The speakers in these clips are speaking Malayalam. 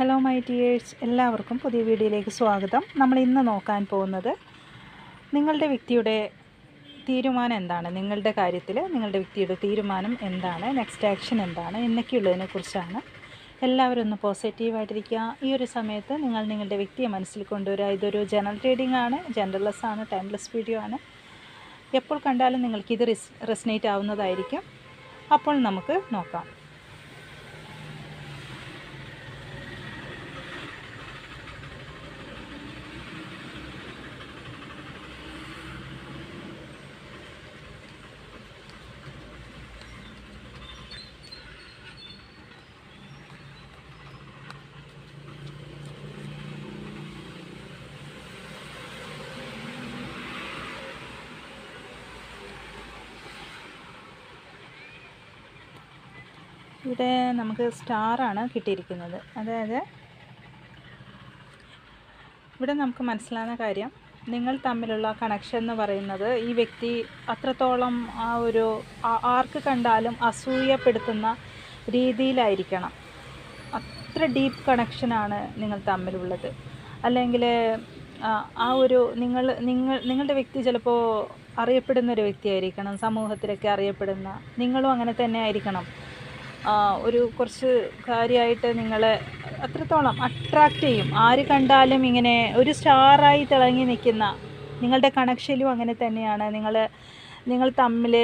ഹലോ മൈ ഡിയേഴ്സ് എല്ലാവർക്കും പുതിയ വീഡിയോയിലേക്ക് സ്വാഗതം. നമ്മൾ ഇന്ന് നോക്കാൻ പോകുന്നത് നിങ്ങളുടെ വ്യക്തിയുടെ തീരുമാനം എന്താണ്? നിങ്ങളുടെ കാര്യത്തിൽ നിങ്ങളുടെ വ്യക്തിയുടെ തീരുമാനം എന്താണ്? നെക്സ്റ്റ് ആക്ഷൻ എന്താണ്? എന്നൊക്കെയുള്ളതിനെ കുറിച്ചാണ്. എല്ലാവരും ഒന്ന് പോസിറ്റീവായിട്ടിരിക്കുക ഈ ഒരു സമയത്ത് നിങ്ങൾ നിങ്ങളുടെ വ്യക്തിയെ മനസ്സിൽ കൊണ്ടുവരിക. ഇതൊരു ജനറൽ റീഡിംഗ് ആണ് ജനറൽലെസ് ആണ് ടൈംലെസ് വീഡിയോ ആണ്. എപ്പോൾ കണ്ടാലും നിങ്ങൾക്കിത് റിസ് റെസിനേറ്റ് ആവുന്നതായിരിക്കും. അപ്പോൾ നമുക്ക് നോക്കാം. ഇവിടെ നമുക്ക് സ്റ്റാറാണ് കിട്ടിയിരിക്കുന്നത്. അതായത് ഇവിടെ നമുക്ക് മനസ്സിലാകുന്ന കാര്യം നിങ്ങൾ തമ്മിലുള്ള കണക്ഷൻ എന്ന് പറയുന്നത് ഈ വ്യക്തി അത്രത്തോളം ആ ഒരു ആർക്ക് കണ്ടാലും അസൂയപ്പെടുത്തുന്ന രീതിയിലായിരിക്കണം. അത്ര ഡീപ്പ് കണക്ഷനാണ് നിങ്ങൾ തമ്മിലുള്ളത്. അല്ലെങ്കിൽ ആ ഒരു നിങ്ങൾ നിങ്ങൾ നിങ്ങളുടെ വ്യക്തി ചിലപ്പോൾ അറിയപ്പെടുന്ന ഒരു വ്യക്തിയായിരിക്കണം സമൂഹത്തിലൊക്കെ അറിയപ്പെടുന്ന നിങ്ങളും അങ്ങനെ തന്നെ ആയിരിക്കണം. ഒരു കുറച്ച് കാര്യമായിട്ട് നിങ്ങളെ അത്രത്തോളം അട്രാക്റ്റ് ചെയ്യും. ആര് കണ്ടാലും ഇങ്ങനെ ഒരു സ്റ്റാറായി തിളങ്ങി നിൽക്കുന്ന നിങ്ങളുടെ കണക്ഷനിലും അങ്ങനെ തന്നെയാണ്. നിങ്ങൾ നിങ്ങൾ തമ്മിൽ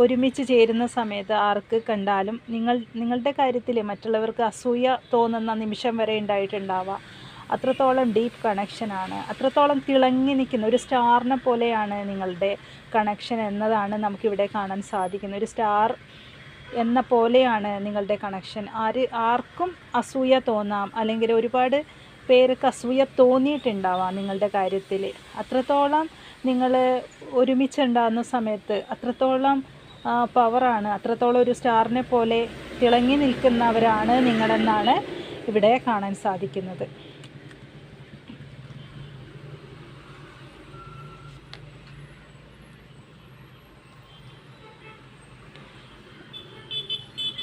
ഒരുമിച്ച് ചേരുന്ന സമയത്ത് ആർക്ക് കണ്ടാലും നിങ്ങൾ നിങ്ങളുടെ കാര്യത്തിൽ മറ്റുള്ളവർക്ക് അസൂയ തോന്നുന്ന നിമിഷം വരെ ഉണ്ടായിട്ടുണ്ടാവാം അത്രത്തോളം ഡീപ്പ് കണക്ഷനാണ് അത്രത്തോളം തിളങ്ങി നിൽക്കുന്ന ഒരു സ്റ്റാറിനെ പോലെയാണ് നിങ്ങളുടെ കണക്ഷൻ എന്നതാണ് നമുക്കിവിടെ കാണാൻ സാധിക്കുന്നത്. ഒരു സ്റ്റാർ എന്ന പോലെയാണ് നിങ്ങളുടെ കണക്ഷൻ ആര് ആർക്കും അസൂയ തോന്നാം. അല്ലെങ്കിൽ ഒരുപാട് പേർക്ക് അസൂയ തോന്നിയിട്ടുണ്ടാവാം നിങ്ങളുടെ കാര്യത്തിൽ. അത്രത്തോളം നിങ്ങൾ ഒരുമിച്ചുണ്ടാകുന്ന സമയത്ത് അത്രത്തോളം പവറാണ് അത്രത്തോളം ഒരു സ്റ്റാറിനെ പോലെ തിളങ്ങി നിൽക്കുന്നവരാണ് നിങ്ങളെന്നാണ് ഇവിടെ കാണാൻ സാധിക്കുന്നത്.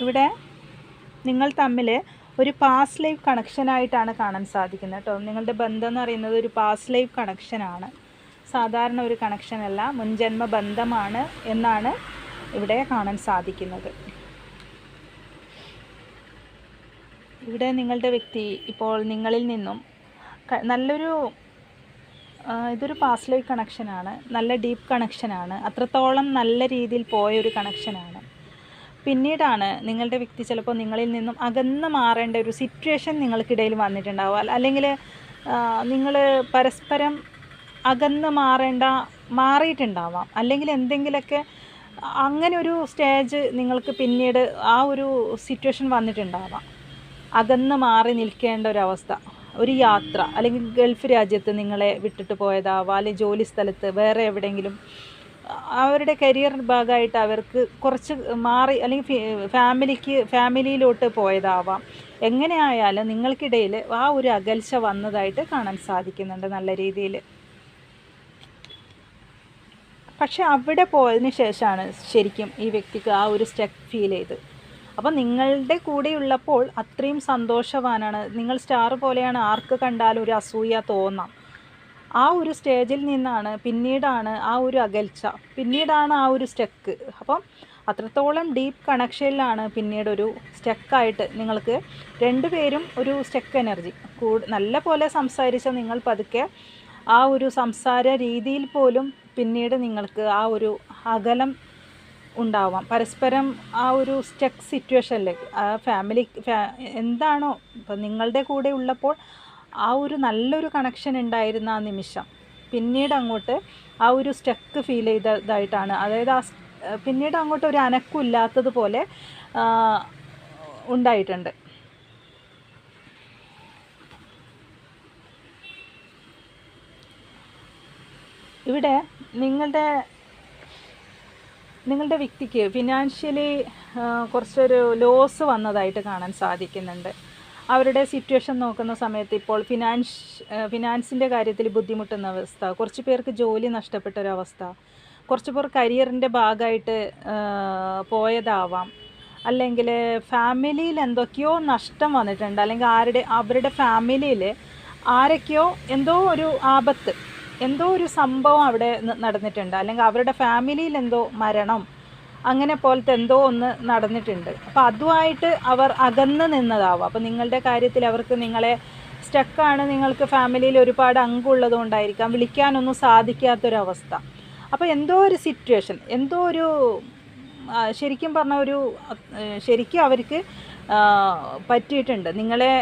ഇവിടെ നിങ്ങൾ തമ്മിൽ ഒരു പാസ് ലൈഫ് കണക്ഷനായിട്ടാണ് കാണാൻ സാധിക്കുന്നത് കേട്ടോ. നിങ്ങളുടെ ബന്ധം എന്ന് പറയുന്നത് ഒരു പാസ് ലൈഫ് കണക്ഷനാണ് സാധാരണ ഒരു കണക്ഷനല്ല മുൻജന്മ ബന്ധമാണ് എന്നാണ് ഇവിടെ കാണാൻ സാധിക്കുന്നത്. ഇവിടെ നിങ്ങളുടെ വ്യക്തി ഇപ്പോൾ നിങ്ങളിൽ നിന്നും നല്ലൊരു ഇതൊരു പാസ് ലൈഫ് കണക്ഷനാണ് നല്ല ഡീപ്പ് കണക്ഷനാണ് അത്രത്തോളം നല്ല രീതിയിൽ പോയ ഒരു കണക്ഷനാണ് പിന്നീടാണ് നിങ്ങളുടെ വ്യക്തി ചിലപ്പോൾ നിങ്ങളിൽ നിന്നും അകന്ന് മാറേണ്ട ഒരു സിറ്റുവേഷൻ നിങ്ങൾക്കിടയിൽ വന്നിട്ടുണ്ടാവുക. അല്ലെങ്കിൽ നിങ്ങൾ പരസ്പരം അകന്ന് മാറേണ്ട മാറിയിട്ടുണ്ടാവാം. അല്ലെങ്കിൽ എന്തെങ്കിലുമൊക്കെ അങ്ങനെ ഒരു സ്റ്റേജ് നിങ്ങൾക്ക് പിന്നീട് ആ ഒരു സിറ്റുവേഷൻ വന്നിട്ടുണ്ടാവാം. അകന്ന് മാറി നിൽക്കേണ്ട ഒരവസ്ഥ ഒരു യാത്ര അല്ലെങ്കിൽ ഗൾഫ് രാജ്യത്ത് നിങ്ങളെ വിട്ടിട്ട് പോയതാവാം അല്ലെങ്കിൽ ജോലി സ്ഥലത്ത് വേറെ എവിടെയെങ്കിലും അവരുടെ കരിയർ ഭാഗമായിട്ട് അവർക്ക് കുറച്ച് മാറി അല്ലെങ്കിൽ ഫാമിലിക്ക് ഫാമിലിയിലോട്ട് പോയതാവാം. എങ്ങനെയായാലും നിങ്ങൾക്കിടയിൽ ആ ഒരു അകൽച്ച വന്നതായിട്ട് കാണാൻ സാധിക്കുന്നുണ്ട് നല്ല രീതിയിൽ. പക്ഷെ അവിടെ പോയതിന് ശേഷമാണ് ശരിക്കും ഈ വ്യക്തിക്ക് ആ ഒരു സ്റ്റെക്ക് ഫീൽ ചെയ്ത് അപ്പം നിങ്ങളുടെ കൂടെയുള്ളപ്പോൾ അത്രയും സന്തോഷവാനാണ്. നിങ്ങൾ സ്റ്റാർ പോലെയാണ് ആർക്ക് കണ്ടാലും ഒരു അസൂയ തോന്നാം. ആ ഒരു സ്റ്റേജിൽ നിന്നാണ് പിന്നീടാണ് ആ ഒരു അകൽച്ച പിന്നീടാണ് ആ ഒരു സ്റ്റെക്ക്. അപ്പം അത്രത്തോളം ഡീപ്പ് കണക്ഷനിലാണ് പിന്നീട് ഒരു സ്റ്റെക്കായിട്ട് നിങ്ങൾക്ക് രണ്ടുപേരും ഒരു സ്റ്റെക്ക് എനർജി. കൂടു നല്ല പോലെ സംസാരിച്ച നിങ്ങൾ പതുക്കെ ആ ഒരു സംസാര രീതിയിൽ പോലും പിന്നീട് നിങ്ങൾക്ക് ആ ഒരു അകലം ഉണ്ടാവാം. പരസ്പരം ആ ഒരു സ്റ്റെക്ക് സിറ്റുവേഷനിലേക്ക് ആ ഫാമിലി എന്താണോ ഇപ്പം നിങ്ങളുടെ കൂടെ ഉള്ളപ്പോൾ ആ ഒരു നല്ലൊരു കണക്ഷൻ ഉണ്ടായിരുന്ന ആ നിമിഷം. പിന്നീട് അങ്ങോട്ട് ആ ഒരു സ്റ്റക്ക് ഫീൽ ചെയ്തതായിട്ടാണ്. അതായത് ആ പിന്നീട് അങ്ങോട്ട് ഒരു അനക്കമില്ലാത്തതുപോലെ ഇല്ലാത്തതുപോലെ ഉണ്ടായിട്ടുണ്ട്. ഇവിടെ നിങ്ങളുടെ നിങ്ങളുടെ വ്യക്തിക്ക് ഫിനാൻഷ്യലി കുറച്ചൊരു ലോസ് വന്നതായിട്ട് കാണാൻ സാധിക്കുന്നുണ്ട്. അവരുടെ സിറ്റുവേഷൻ നോക്കുന്ന സമയത്ത് ഇപ്പോൾ ഫിനാൻഷ് ഫിനാൻസിന്റെ കാര്യത്തിൽ ബുദ്ധിമുട്ടുന്ന അവസ്ഥ കുറച്ച് പേർക്ക് ജോലി നഷ്ടപ്പെട്ട ഒരവസ്ഥ കുറച്ച് പേർ കരിയറിന്റെ ഭാഗമായിട്ട് പോയതാവാം. അല്ലെങ്കിൽ ഫാമിലിയിൽ എന്തൊക്കെയോ നഷ്ടം വന്നിട്ടുണ്ട്. അല്ലെങ്കിൽ ആരുടെ അവരുടെ ഫാമിലിയിൽ ആരൊക്കെയോ എന്തോ ഒരു ആപത്ത് എന്തോ ഒരു സംഭവം അവിടെ നടന്നിട്ടുണ്ട്. അല്ലെങ്കിൽ അവരുടെ ഫാമിലിയിൽ എന്തോ മരണം അങ്ങനെ പോലത്തെ എന്തോ ഒന്ന് നടന്നിട്ടുണ്ട്. അപ്പോൾ അതുമായിട്ട് അവർ അകന്ന് നിന്നതാവും. അപ്പോൾ നിങ്ങളുടെ കാര്യത്തിൽ അവർക്ക് നിങ്ങളെ സ്റ്റക്കാണ് നിങ്ങൾക്ക് ഫാമിലിയിൽ ഒരുപാട് അംഗമുള്ളത് കൊണ്ടായിരിക്കാം. വിളിക്കാനൊന്നും സാധിക്കാത്തൊരവസ്ഥ. അപ്പോൾ എന്തോ ഒരു സിറ്റുവേഷൻ എന്തോ ഒരു ശരിക്കും പറഞ്ഞ ഒരു ശരിക്കും അവർക്ക് പറ്റിയിട്ടുണ്ട്. നിങ്ങളെ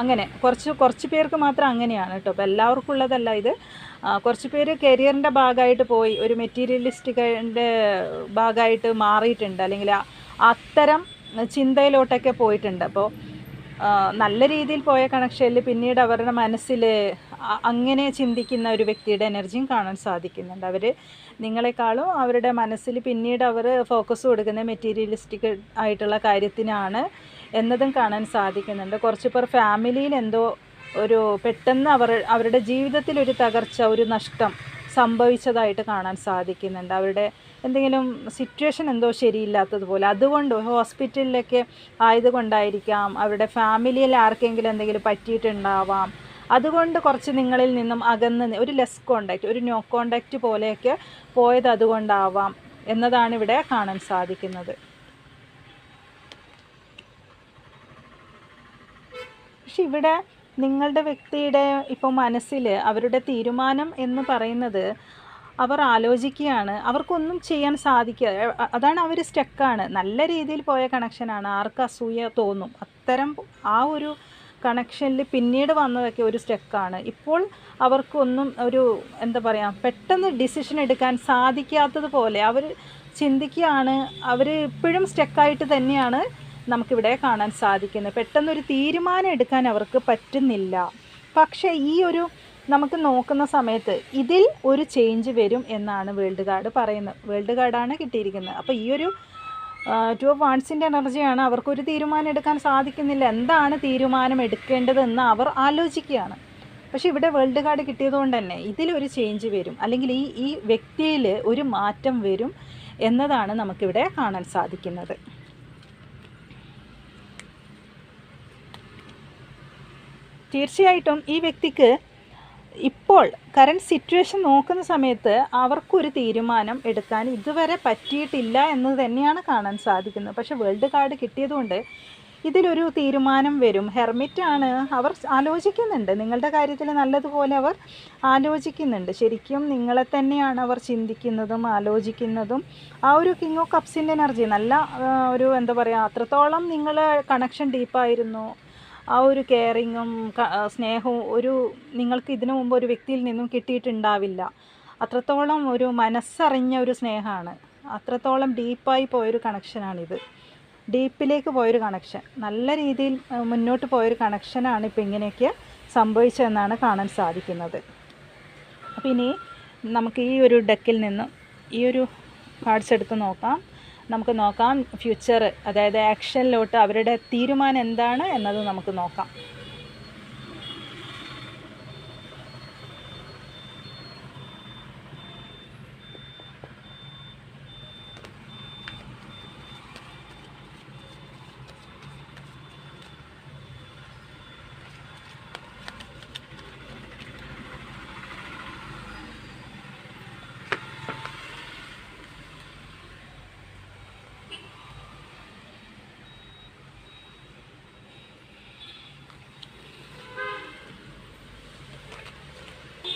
അങ്ങനെ കുറച്ച് കുറച്ച് പേർക്ക് മാത്രം അങ്ങനെയാണ് കേട്ടോ. അപ്പോൾ എല്ലാവർക്കും ഉള്ളതല്ല ഇത്. കുറച്ച് പേര് കരിയറിന്റെ ഭാഗമായിട്ട് പോയി ഒരു മെറ്റീരിയലിസ്റ്റിന്റെ ഭാഗമായിട്ട് മാറിയിട്ടുണ്ട്. അല്ലെങ്കിൽ അത്തരം ചിന്തയിലോട്ടൊക്കെ പോയിട്ടുണ്ട്. അപ്പോൾ നല്ല രീതിയിൽ പോയ കണക്ഷനിൽ പിന്നീട് അവരുടെ മനസ്സിൽ അങ്ങനെ ചിന്തിക്കുന്ന ഒരു വ്യക്തിയുടെ എനർജിയും കാണാൻ സാധിക്കുന്നുണ്ട്. അവർ നിങ്ങളെക്കാളും അവരുടെ മനസ്സിൽ പിന്നീട് അവർ ഫോക്കസ് കൊടുക്കുന്ന മെറ്റീരിയലിസ്റ്റിക് ആയിട്ടുള്ള കാര്യത്തിനാണ് എന്നതും കാണാൻ സാധിക്കുന്നുണ്ട്. കുറച്ച് പേർ ഫാമിലിയിൽ എന്തോ ഒരു പെട്ടെന്ന് അവർ അവരുടെ ജീവിതത്തിൽ ഒരു തകർച്ച ഒരു നഷ്ടം സംഭവിച്ചതായിട്ട് കാണാൻ സാധിക്കുന്നുണ്ട്. അവരുടെ എന്തെങ്കിലും സിറ്റുവേഷൻ എന്തോ ശരിയില്ലാത്തതുപോലെ. അതുകൊണ്ട് ഹോസ്പിറ്റലിലൊക്കെ ആയതുകൊണ്ടായിരിക്കാം അവരുടെ ഫാമിലിയിൽ ആർക്കെങ്കിലും എന്തെങ്കിലും പറ്റിയിട്ടുണ്ടാവാം. അതുകൊണ്ട് കുറച്ച് നിങ്ങളിൽ നിന്നും അകന്ന് ഒരു ലെസ് കോണ്ടാക്റ്റ് ഒരു നോ കോണ്ടാക്റ്റ് പോലെയൊക്കെ പോയത് അതുകൊണ്ടാവാം എന്നതാണ് ഇവിടെ കാണാൻ സാധിക്കുന്നത്. പക്ഷെ ഇവിടെ നിങ്ങളുടെ വ്യക്തിയുടെ ഇപ്പോൾ മനസ്സിൽ അവരുടെ തീരുമാനം എന്ന് പറയുന്നത് അവർ ആലോചിക്കുകയാണ്. അവർക്കൊന്നും ചെയ്യാൻ സാധിക്കുക. അതാണ് അവർ സ്റ്റക്കാണ്. നല്ല രീതിയിൽ പോയ കണക്ഷനാണ് ആർക്ക് അസൂയ തോന്നും. അത്തരം ആ ഒരു കണക്ഷനിൽ പിന്നീട് വന്നതൊക്കെ ഒരു സ്റ്റെക്കാണ്. ഇപ്പോൾ അവർക്കൊന്നും ഒരു എന്താ പറയുക പെട്ടെന്ന് ഡിസിഷൻ എടുക്കാൻ സാധിക്കാത്തതുപോലെ അവർ ചിന്തിക്കുകയാണ്. അവർ ഇപ്പോഴും സ്റ്റെക്കായിട്ട് തന്നെയാണ് നമുക്കിവിടെ കാണാൻ സാധിക്കുന്നത് പെട്ടെന്നൊരു തീരുമാനം എടുക്കാൻ അവർക്ക് പറ്റുന്നില്ല. പക്ഷേ ഈ ഒരു നമുക്ക് നോക്കുന്ന സമയത്ത് ഇതിൽ ഒരു ചേഞ്ച് വരും എന്നാണ് വേൾഡ് കാർഡ് പറയുന്നത്. വേൾഡ് കാർഡാണ് കിട്ടിയിരിക്കുന്നത്. അപ്പോൾ ഈ ഒരു ടു ഓഫ് വാൺസിന്റെ എനർജിയാണ് അവർക്കൊരു തീരുമാനം എടുക്കാൻ സാധിക്കുന്നില്ല. എന്താണ് തീരുമാനം എടുക്കേണ്ടതെന്ന് അവർ ആലോചിക്കുകയാണ്. പക്ഷേ ഇവിടെ വേൾഡ് കാർഡ് കിട്ടിയതുകൊണ്ട് തന്നെ ഇതിലൊരു ചേഞ്ച് വരും. അല്ലെങ്കിൽ ഈ ഈ വ്യക്തിയിൽ ഒരു മാറ്റം വരും എന്നതാണ് നമുക്കിവിടെ കാണാൻ സാധിക്കുന്നത്. തീർച്ചയായിട്ടും ഈ വ്യക്തിക്ക് ഇപ്പോൾ കറണ്ട് സിറ്റുവേഷൻ നോക്കുന്ന സമയത്ത് അവർക്കൊരു തീരുമാനം എടുക്കാൻ ഇതുവരെ പറ്റിയിട്ടില്ല എന്ന് തന്നെയാണ് കാണാൻ സാധിക്കുന്നത്. പക്ഷേ വേൾഡ് കാർഡ് കിട്ടിയതുകൊണ്ട് ഇതിലൊരു തീരുമാനം വരും. ഹെർമിറ്റാണ് അവർ ആലോചിക്കുന്നുണ്ട്. നിങ്ങളുടെ കാര്യത്തിൽ നല്ലതുപോലെ അവർ ആലോചിക്കുന്നുണ്ട്. ശരിക്കും നിങ്ങളെ തന്നെയാണ് അവർ ചിന്തിക്കുന്നതും ആലോചിക്കുന്നതും. ആ ഒരു കിങ് ഓഫ് കപ്സിന്റെ എനർജി നല്ല ഒരു എന്താ പറയുക അത്രത്തോളം നിങ്ങൾ കണക്ഷൻ ഡീപ്പായിരുന്നു ആ ഒരു കെയറിങ്ങും സ്നേഹവും ഒരു നിങ്ങൾക്ക് ഇതിനു മുമ്പ് ഒരു വ്യക്തിയിൽ നിന്നും കിട്ടിയിട്ടുണ്ടാവില്ല. അത്രത്തോളം ഒരു മനസ്സറിഞ്ഞ ഒരു സ്നേഹമാണ്. അത്രത്തോളം ഡീപ്പായി പോയൊരു കണക്ഷനാണിത് ഡീപ്പിലേക്ക് പോയൊരു കണക്ഷൻ നല്ല രീതിയിൽ മുന്നോട്ട് പോയൊരു കണക്ഷനാണ് ഇപ്പോൾ ഇങ്ങനെയൊക്കെ സംഭവിച്ചതെന്നാണ് കാണാൻ സാധിക്കുന്നത്. അപ്പോൾ ഇനി നമുക്ക് ഈ ഒരു ഡെക്കിൽ നിന്നും ഈ ഒരു കാർഡ്സ് എടുത്ത് നോക്കാം. നമുക്ക് നോക്കാം. ഫ്യൂച്ചർ അതായത് ആക്ഷനിലോട്ട് അവരുടെ തീരുമാനം എന്താണ് എന്നത് നമുക്ക് നോക്കാം.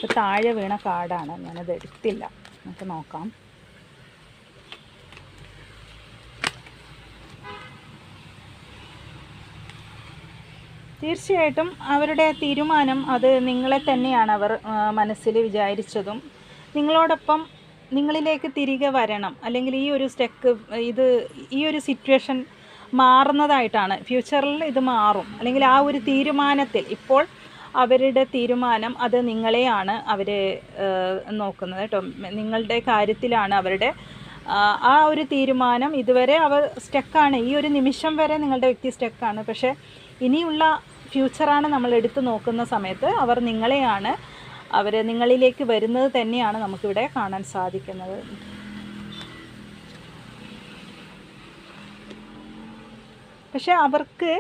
ഇത് താഴെ വീണ കാടാണ്. ഞാനത് എടുത്തില്ല. നമുക്ക് നോക്കാം. തീർച്ചയായിട്ടും അവരുടെ തീരുമാനം അത് നിങ്ങളെ തന്നെയാണ് അവർ മനസ്സിൽ വിചാരിച്ചതും. നിങ്ങളോടൊപ്പം നിങ്ങളിലേക്ക് തിരികെ വരണം. അല്ലെങ്കിൽ ഈ ഒരു സ്റ്റെക്ക് ഇത് ഈ ഒരു സിറ്റുവേഷൻ മാറുന്നതായിട്ടാണ്. ഫ്യൂച്ചറിൽ ഇത് മാറും. അല്ലെങ്കിൽ ആ ഒരു തീരുമാനത്തിൽ ഇപ്പോൾ അവരുടെ തീരുമാനം അത് നിങ്ങളെയാണ് അവർ നോക്കുന്നത് കേട്ടോ. നിങ്ങളുടെ കാര്യത്തിലാണ് അവരുടെ ആ, ഒരു തീരുമാനം. ഇതുവരെ അവർ സ്റ്റക്കാണ്. ഈ ഒരു നിമിഷം വരെ നിങ്ങളുടെ വ്യക്തി സ്റ്റക്കാണ്. പക്ഷേ ഇനിയുള്ള ഫ്യൂച്ചറാണ് നമ്മൾ എടുത്തു നോക്കുന്ന സമയത്ത് അവർ നിങ്ങളെയാണ് അവർ നിങ്ങളിലേക്ക് വരുന്നത് തന്നെയാണ് നമുക്കിവിടെ കാണാൻ സാധിക്കുന്നത്. പക്ഷെ അവർക്ക്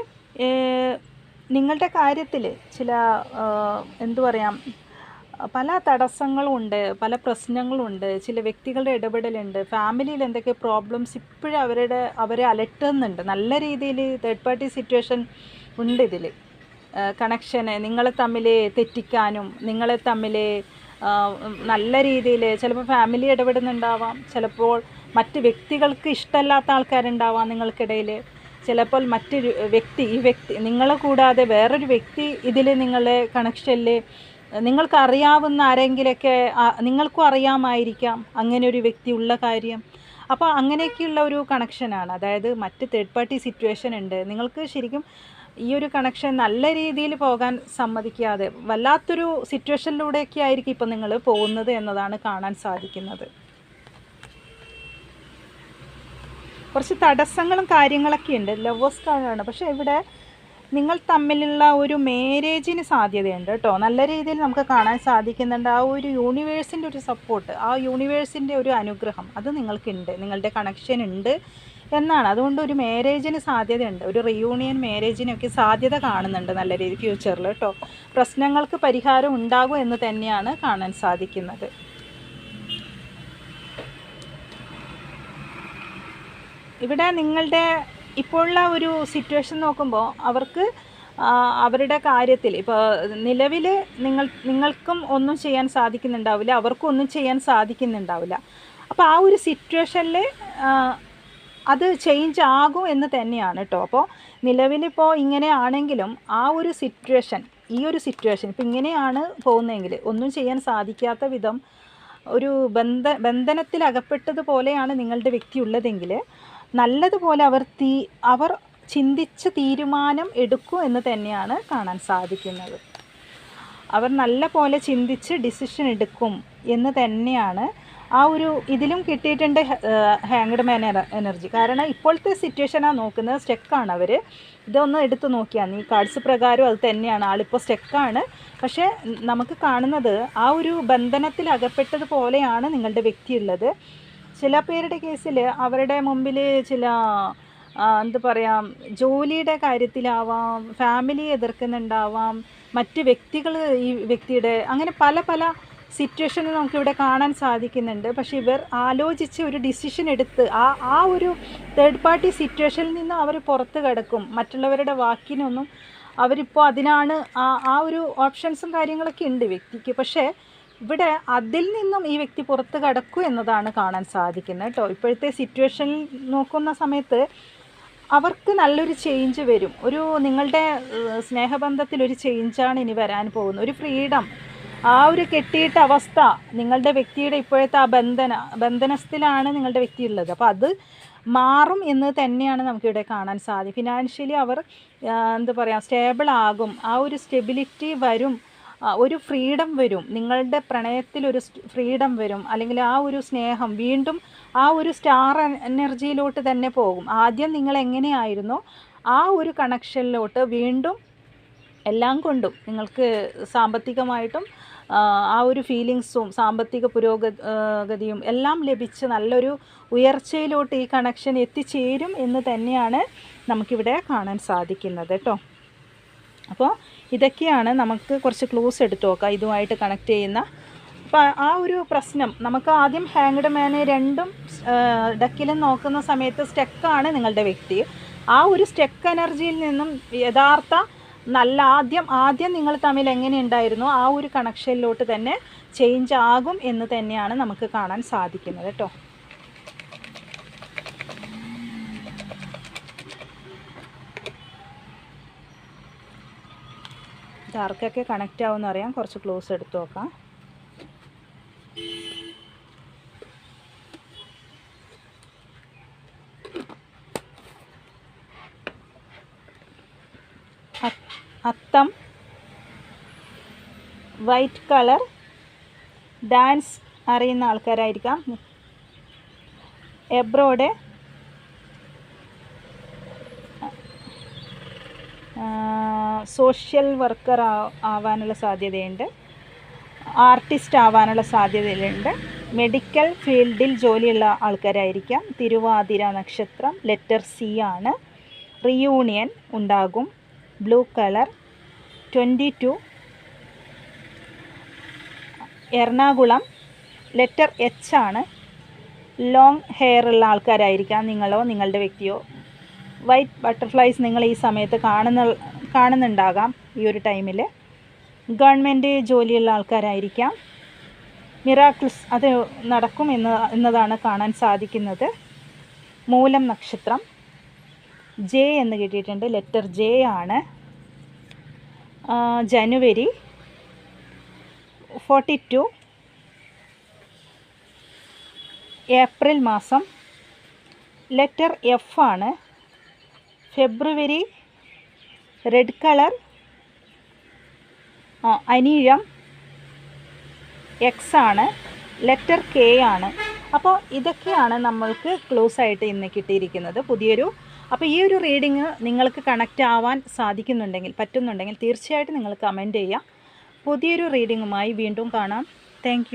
നിങ്ങളുടെ കാര്യത്തിൽ ചില എന്തു പറയാം പല തടസ്സങ്ങളുമുണ്ട് പല പ്രശ്നങ്ങളുണ്ട് ചില വ്യക്തികളുടെ ഇടപെടലുണ്ട് ഫാമിലിയിൽ എന്തൊക്കെ പ്രോബ്ലംസ് ഇപ്പോഴും അവരുടെ അവരെ അലട്ടുന്നുണ്ട്. നല്ല രീതിയിൽ തേർഡ് പാർട്ടി സിറ്റുവേഷൻ ഉണ്ട് ഇതിൽ കണക്ഷന് നിങ്ങളെ തമ്മിൽ തെറ്റിക്കാനും നിങ്ങളെ തമ്മിൽ നല്ല രീതിയിൽ ചിലപ്പോൾ ഫാമിലി ഇടപെടുന്നുണ്ടാവാം ചിലപ്പോൾ മറ്റ് വ്യക്തികൾക്ക് ഇഷ്ടമല്ലാത്ത ആൾക്കാരുണ്ടാവാം നിങ്ങൾക്കിടയിൽ ചിലപ്പോൾ മറ്റൊരു വ്യക്തി ഈ വ്യക്തി നിങ്ങളെ കൂടാതെ വേറൊരു വ്യക്തി ഇതിൽ നിങ്ങളെ കണക്ഷനിൽ നിങ്ങൾക്ക് അറിയാവുന്ന ആരെങ്കിലൊക്കെ നിങ്ങൾക്കും അറിയാമായിരിക്കാം അങ്ങനെ ഒരു വ്യക്തി ഉള്ള കാര്യം. അപ്പോൾ അങ്ങനെയൊക്കെയുള്ള ഒരു കണക്ഷനാണ് അതായത് മറ്റ് തേർഡ് പാർട്ടി സിറ്റുവേഷൻ ഉണ്ട്. നിങ്ങൾക്ക് ശരിക്കും ഈ ഒരു കണക്ഷൻ നല്ല രീതിയിൽ പോകാൻ സമ്മതിക്കാതെ വല്ലാത്തൊരു സിറ്റുവേഷനിലൂടെയൊക്കെ ആയിരിക്കും ഇപ്പം നിങ്ങൾ പോകുന്നത് എന്നതാണ് കാണാൻ സാധിക്കുന്നത്. കുറച്ച് തടസ്സങ്ങളും കാര്യങ്ങളൊക്കെ ഉണ്ട്. ലവേഴ്സ് കാർഡാണ് പക്ഷേ ഇവിടെ നിങ്ങൾ തമ്മിലുള്ള ഒരു മാരേജിന് സാധ്യതയുണ്ട് കേട്ടോ. നല്ല രീതിയിൽ നമുക്ക് കാണാൻ സാധിക്കുന്നുണ്ട്. ആ ഒരു യൂണിവേഴ്സിന്റെ ഒരു സപ്പോർട്ട് ആ യൂണിവേഴ്സിന്റെ ഒരു അനുഗ്രഹം അത് നിങ്ങൾക്കുണ്ട്. നിങ്ങളുടെ കണക്ഷൻ ഉണ്ട് എന്നാണ്. അതുകൊണ്ട് ഒരു മാരേജിന് സാധ്യതയുണ്ട്. ഒരു റിയൂണിയൻ മാരേജിനൊക്കെ സാധ്യത കാണുന്നുണ്ട് നല്ല രീതിയിൽ ഫ്യൂച്ചറിൽ കേട്ടോ. പ്രശ്നങ്ങൾക്ക് പരിഹാരം ഉണ്ടാകും എന്ന് തന്നെയാണ് കാണാൻ സാധിക്കുന്നത്. ഇവിടെ നിങ്ങളുടെ ഇപ്പോഴുള്ള ഒരു സിറ്റുവേഷൻ നോക്കുമ്പോൾ അവർക്ക് അവരുടെ കാര്യത്തിൽ ഇപ്പോൾ നിലവിൽ നിങ്ങൾ നിങ്ങൾക്കും ഒന്നും ചെയ്യാൻ സാധിക്കുന്നുണ്ടാവില്ല അവർക്കും ഒന്നും ചെയ്യാൻ സാധിക്കുന്നുണ്ടാവില്ല. അപ്പോൾ ആ ഒരു സിറ്റുവേഷനിൽ അത് ചേഞ്ച് ആകും എന്ന് തന്നെയാണ് കേട്ടോ അപ്പോൾ നിലവിലിപ്പോൾ ഇങ്ങനെയാണെങ്കിലും ആ ഒരു സിറ്റുവേഷൻ ഈ ഒരു സിറ്റുവേഷൻ ഇപ്പം ഇങ്ങനെയാണ് പോകുന്നതെങ്കിൽ ഒന്നും ചെയ്യാൻ സാധിക്കാത്ത വിധം ഒരു ബന്ധ ബന്ധനത്തിൽ അകപ്പെട്ടതുപോലെയാണ് നിങ്ങളുടെ വ്യക്തി ഉള്ളതെങ്കിൽ നല്ലതുപോലെ അവർ തീ അവർ ചിന്തിച്ച് തീരുമാനം എടുക്കൂ എന്ന് തന്നെയാണ് കാണാൻ സാധിക്കുന്നത്. അവർ നല്ല പോലെ ചിന്തിച്ച് ഡിസിഷൻ എടുക്കും എന്ന് തന്നെയാണ് ആ ഒരു ഇതിലും കിട്ടിയിട്ടുണ്ട് ഹാങ്ഡ് മാൻ എനർജി കാരണം ഇപ്പോഴത്തെ സിറ്റുവേഷനാണ് നോക്കുന്നത് സ്റ്റെക്കാണ് അവർ. ഇതൊന്ന് എടുത്തു നോക്കിയാൽ ഈ കാർഡ്സ് പ്രകാരം അത് തന്നെയാണ്. ആളിപ്പോൾ സ്റ്റെക്കാണ് പക്ഷേ നമുക്ക് കാണുന്നത് ആ ഒരു ബന്ധനത്തിൽ അകപ്പെട്ടതുപോലെയാണ് നിങ്ങളുടെ വ്യക്തി ഉള്ളത് ചില പേരുടെ കേസിൽ അവരുടെ മുമ്പിൽ ചില എന്ത് പറയാം ജോലിയുടെ കാര്യത്തിലാവാം ഫാമിലി എതിർക്കുന്നുണ്ടാവാം മറ്റ് വ്യക്തികൾ ഈ വ്യക്തിയുടെ അങ്ങനെ പല പല സിറ്റുവേഷനിൽ നമുക്കിവിടെ കാണാൻ സാധിക്കുന്നുണ്ട്. പക്ഷേ ഇവർ ആലോചിച്ച് ഒരു ഡിസിഷൻ എടുത്ത് ആ ആ ഒരു തേർഡ് പാർട്ടി സിറ്റുവേഷനിൽ നിന്ന് അവർ പുറത്ത് കിടക്കും. മറ്റുള്ളവരുടെ വാക്കിനൊന്നും അവരിപ്പോൾ അതിനാണ് ആ ആ ഒരു ഓപ്ഷൻസും കാര്യങ്ങളൊക്കെ ഉണ്ട് വ്യക്തിക്ക്. പക്ഷേ ഇവിടെ അതിൽ നിന്നും ഈ വ്യക്തി പുറത്ത് കടക്കൂ എന്നതാണ് കാണാൻ സാധിക്കുന്നത് കേട്ടോ. ഇപ്പോഴത്തെ സിറ്റുവേഷൻ നോക്കുന്ന സമയത്ത് അവർക്ക് നല്ലൊരു ചേഞ്ച് വരും. ഒരു നിങ്ങളുടെ സ്നേഹബന്ധത്തിൽ ഒരു ചേഞ്ചാണ് ഇനി വരാൻ പോകുന്നത്. ഒരു ഫ്രീഡം ആ ഒരു കെട്ടിയിട്ട അവസ്ഥ നിങ്ങളുടെ വ്യക്തിയുടെ ഇപ്പോഴത്തെ ആ ബന്ധന ബന്ധനസ്ഥിലാണ് നിങ്ങളുടെ വ്യക്തി ഉള്ളത്. അപ്പോൾ അത് മാറും എന്ന് തന്നെയാണ് നമുക്കിവിടെ കാണാൻ സാധിക്കും ഫിനാൻഷ്യലി അവർ എന്താ പറയുക സ്റ്റേബിൾ ആകും. ആ ഒരു സ്റ്റെബിലിറ്റി വരും. ഒരു ഫ്രീഡം വരും. നിങ്ങളുടെ പ്രണയത്തിൽ ഒരു ഫ്രീഡം വരും. അല്ലെങ്കിൽ ആ ഒരു സ്നേഹം വീണ്ടും ആ ഒരു സ്റ്റാർ എനർജിയിലോട്ട് തന്നെ പോകും. ആദ്യം നിങ്ങൾ എങ്ങനെയായിരുന്നോ ആ ഒരു കണക്ഷനിലോട്ട് വീണ്ടും എല്ലാം കൊണ്ടും നിങ്ങൾക്ക് സാമ്പത്തികമായിട്ടും ആ, ഒരു ഫീലിങ്സും സാമ്പത്തിക പുരോഗതിയും എല്ലാം ലഭിച്ച് നല്ലൊരു ഉയർച്ചയിലോട്ട് ഈ കണക്ഷൻ എത്തിച്ചേരും എന്ന് തന്നെയാണ് നമുക്കിവിടെ കാണാൻ സാധിക്കുന്നത് കേട്ടോ. അപ്പോൾ ഇതൊക്കെയാണ് നമുക്ക് കുറച്ച് ക്ലൂസ് എടുത്തു നോക്കാം ഇതുമായിട്ട് കണക്ട് ചെയ്യുന്ന. അപ്പോൾ ആ ഒരു പ്രശ്നം നമുക്ക് ആദ്യം ഹാങ്ഡ് മാന് രണ്ടും ഡക്കിലും നോക്കുന്ന സമയത്ത് സ്റ്റെക്കാണ് നിങ്ങളുടെ വ്യക്തി. ആ ഒരു സ്റ്റെക്ക് എനർജിയിൽ നിന്നും യഥാർത്ഥ നല്ല ആദ്യം ആദ്യം നിങ്ങൾ തമ്മിൽ എങ്ങനെ ഉണ്ടായിരുന്നു ആ ഒരു കണക്ഷനിലോട്ട് തന്നെ ചേഞ്ച് ആകും എന്ന് തന്നെയാണ് നമുക്ക് കാണാൻ സാധിക്കുന്നത് കേട്ടോ ഇത് ആർക്കൊക്കെ കണക്റ്റ് ആവുമെന്ന് അറിയാം. കുറച്ച് ക്ലോസ് എടുത്ത് നോക്കാം. അത്തം വൈറ്റ് കളർ ഡാൻസ് അറിയുന്ന ആൾക്കാരായിരിക്കാം. എബ്രോഡ് സോഷ്യൽ വർക്കർ ആവാനുള്ള സാധ്യതയുണ്ട്. ആർട്ടിസ്റ്റ് ആവാനുള്ള സാധ്യതയുണ്ട് മെഡിക്കൽ ഫീൽഡിൽ ജോലിയുള്ള ആൾക്കാരായിരിക്കാം. തിരുവാതിര നക്ഷത്രം ലെറ്റർ സി ആണ്. റിയൂണിയൻ ഉണ്ടാകും. Blue colour. Twenty two. Ernakulam. Letter H ആണ്. ലോങ് ഹെയർ ഉള്ള ആൾക്കാരായിരിക്കാം നിങ്ങളോ നിങ്ങളുടെ വ്യക്തിയോ. വൈറ്റ് ബട്ടർഫ്ലൈസ് നിങ്ങൾ ഈ സമയത്ത് കാണുന്ന കാണുന്നുണ്ടാകാം ഈ ഒരു ടൈമിൽ ഗവൺമെന്റ് ജോലിയുള്ള ആൾക്കാരായിരിക്കാം. മിറാക്കിൾസ് അത് നടക്കും എന്ന് എന്നതാണ് കാണാൻ സാധിക്കുന്നത്. മൂലം നക്ഷത്രം. ജെ എന്ന് കിട്ടിയിട്ടുണ്ട്. ലെറ്റർ ജെ ആണ്. ജനുവരി ഫോർട്ടി ടു. ഏപ്രിൽ മാസം. ലെറ്റർ എഫ് ആണ്. ഫെബ്രുവരി റെഡ് കളർ അനീഴം. എക്സ് ആണ്. ലെറ്റർ കെ ആണ്. അപ്പോൾ ഇതൊക്കെയാണ് നമ്മൾക്ക് ക്ലോസ് ആയിട്ട് ഇന്ന് കിട്ടിയിരിക്കുന്നത്. പുതിയൊരു അപ്പോൾ ഈ ഒരു റീഡിങ് നിങ്ങൾക്ക് കണക്റ്റ് ആവാൻ സാധിക്കുന്നുണ്ടെങ്കിൽ പറ്റുന്നുണ്ടെങ്കിൽ തീർച്ചയായിട്ടും നിങ്ങൾ കമന്റ് ചെയ്യുക. പുതിയൊരു റീഡിങ്ങുമായി വീണ്ടും കാണാം. താങ്ക്